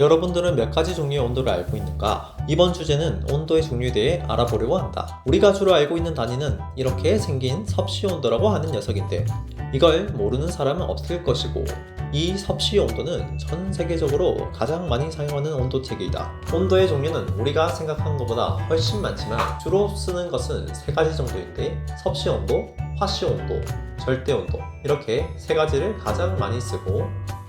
여러분들은 몇 가지 종류의 온도를 알고 있는가? 이번 주제는 온도의 종류에 대해 알아보려고 한다. 우리가 주로 알고 있는 단위는 이렇게 생긴 섭씨 온도라고 하는 녀석인데 이걸 모르는 사람은 없을 것이고 이 섭씨 온도는 전 세계적으로 가장 많이 사용하는 온도 체계이다. 온도의 종류는 우리가 생각한 것보다 훨씬 많지만 주로 쓰는 것은 세 가지 정도인데 섭씨 온도, 화씨 온도, 절대 온도 이렇게 세 가지를 가장 많이 쓰고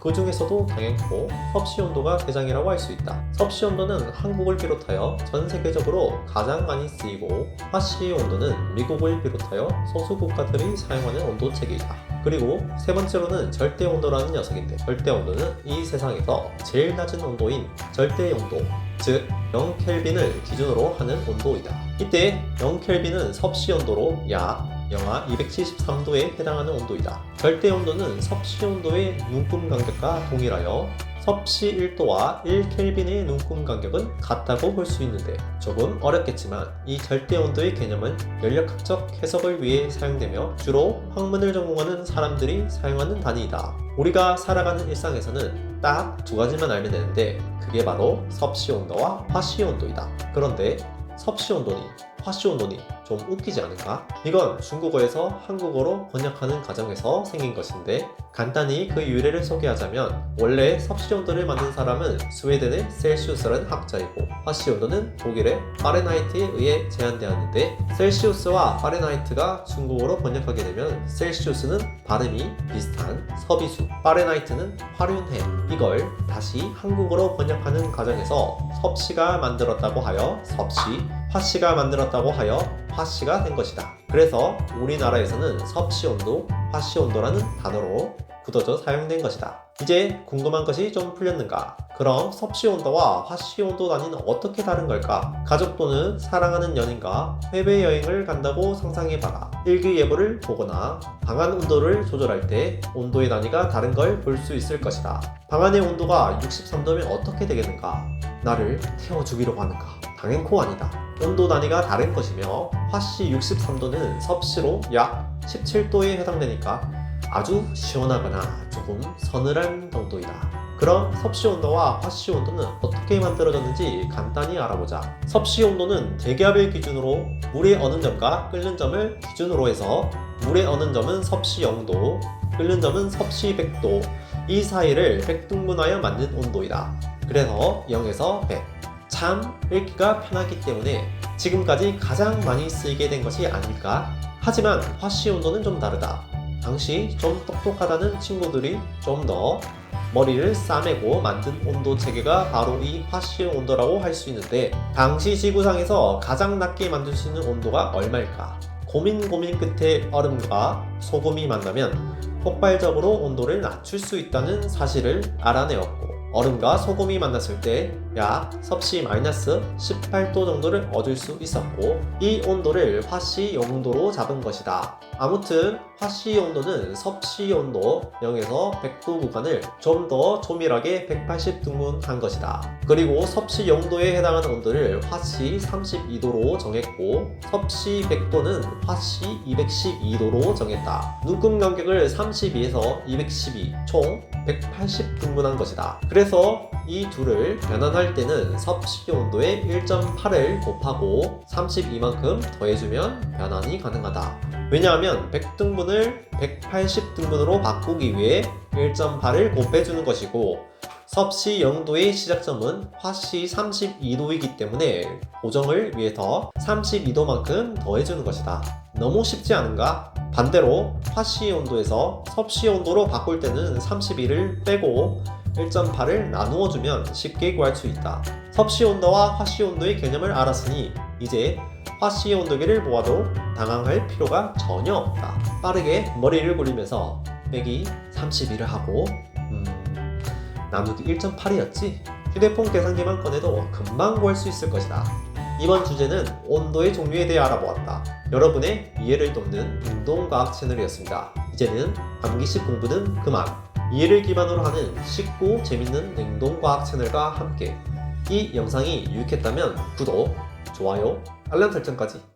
그 중에서도 당연코 섭씨 온도가 대장이라고 할 수 있다. 섭씨 온도는 한국을 비롯하여 전 세계적으로 가장 많이 쓰이고 화씨 온도는 미국을 비롯하여 소수 국가들이 사용하는 온도 체계이다. 그리고 세 번째로는 절대 온도라는 녀석인데 절대 온도는 이 세상에서 제일 낮은 온도인 절대 온도 즉 0켈빈을 기준으로 하는 온도이다. 이때 0켈빈은 섭씨 온도로 약 영하 273도에 해당하는 온도이다. 절대 온도는 섭씨 온도의 눈금 간격과 동일하여 섭씨 1도와 1켈빈의 눈금 간격은 같다고 볼 수 있는데 조금 어렵겠지만 이 절대 온도의 개념은 연력학적 해석을 위해 사용되며 주로 학문을 전공하는 사람들이 사용하는 단위이다. 우리가 살아가는 일상에서는 딱 두 가지만 알면 되는데 그게 바로 섭씨 온도와 화씨 온도이다. 그런데 섭씨 온도니 온도니 좀 웃기지 않은가? 이건 중국어에서 한국어로 번역하는 과정에서 생긴 것인데 간단히 그 유래를 소개하자면 원래 섭씨 온도를 만든 사람은 스웨덴의 셀시우스라는 학자이고 온도는 독일의 파레나이트에 의해 제한되었는데 셀시우스와 파레나이트가 중국어로 번역하게 되면 셀시우스는 발음이 비슷한 서비수, 파레나이트는 화륜해 이걸 다시 한국어로 번역하는 과정에서 섭씨가 만들었다고 하여 섭씨, 화씨가 만들었다고 하여 화씨가 된 것이다. 그래서 우리나라에서는 섭씨 온도, 화씨 온도라는 단어로 굳어져 사용된 것이다. 이제 궁금한 것이 좀 풀렸는가? 그럼 섭씨 온도와 화씨 온도 단위는 어떻게 다른 걸까? 가족 또는 사랑하는 연인과 해외 여행을 간다고 상상해봐라. 일기예보를 보거나 방안 온도를 조절할 때 온도의 단위가 다른 걸 볼 수 있을 것이다. 방안의 온도가 63도면 어떻게 되겠는가? 나를 태워주기로 하는가? 당연코 아니다. 온도 단위가 다른 것이며 화씨 63도는 섭씨로 약 17도에 해당되니까 아주 시원하거나 조금 서늘한 정도이다. 그럼 섭씨 온도와 화씨 온도는 어떻게 만들어졌는지 간단히 알아보자. 섭씨 온도는 대기압을 기준으로 물의 어는 점과 끓는 점을 기준으로 해서 물의 어는 점은 섭씨 0도, 끓는 점은 섭씨 100도, 이 사이를 100등분하여 만든 온도이다. 그래서 0에서 100. 참 읽기가 편하기 때문에 지금까지 가장 많이 쓰이게 된 것이 아닐까? 하지만 화씨 온도는 좀 다르다. 당시 좀 똑똑하다는 친구들이 좀 더 머리를 싸매고 만든 온도 체계가 바로 이 화씨 온도라고 할 수 있는데 당시 지구상에서 가장 낮게 만들 수 있는 온도가 얼마일까? 고민 고민 끝에 얼음과 소금이 만나면 폭발적으로 온도를 낮출 수 있다는 사실을 알아내었고 얼음과 소금이 만났을 때 약 섭씨 마이너스 18도 정도를 얻을 수 있었고 이 온도를 화씨 0도로 잡은 것이다. 아무튼 화씨 온도는 섭씨 온도 0에서 100도 구간을 좀 더 조밀하게 180 등분한 것이다. 그리고 섭씨 0도에 해당하는 온도를 화씨 32도로 정했고 섭씨 100도는 화씨 212도로 정했다. 눈금 간격을 32에서 212, 총 180 등분한 것이다. 그래서 이 둘을 변환할 때는 섭씨 온도의 1.8을 곱하고 32만큼 더해주면 변환이 가능하다. 왜냐하면 100등분을 180등분으로 바꾸기 위해 1.8을 곱해주는 것이고 섭씨 0도의 시작점은 화씨 32도이기 때문에 고정을 위해서 32도만큼 더해주는 것이다. 너무 쉽지 않은가? 반대로 화씨 온도에서 섭씨 온도로 바꿀 때는 32를 빼고 1.8을 나누어 주면 쉽게 구할 수 있다. 섭씨 온도와 화씨 온도의 개념을 알았으니 이제 화씨 온도계를 모아도 당황할 필요가 전혀 없다. 빠르게 머리를 굴리면서 빼기 32를 하고 음, 나누기 1.8이었지? 휴대폰 계산기만 꺼내도 금방 구할 수 있을 것이다. 이번 주제는 온도의 종류에 대해 알아보았다. 여러분의 이해를 돕는 운동과학 채널이었습니다. 이제는 암기식 공부는 그만. 이해를 기반으로 하는 쉽고 재밌는 냉동과학 채널과 함께 이 영상이 유익했다면 구독, 좋아요, 알람 설정까지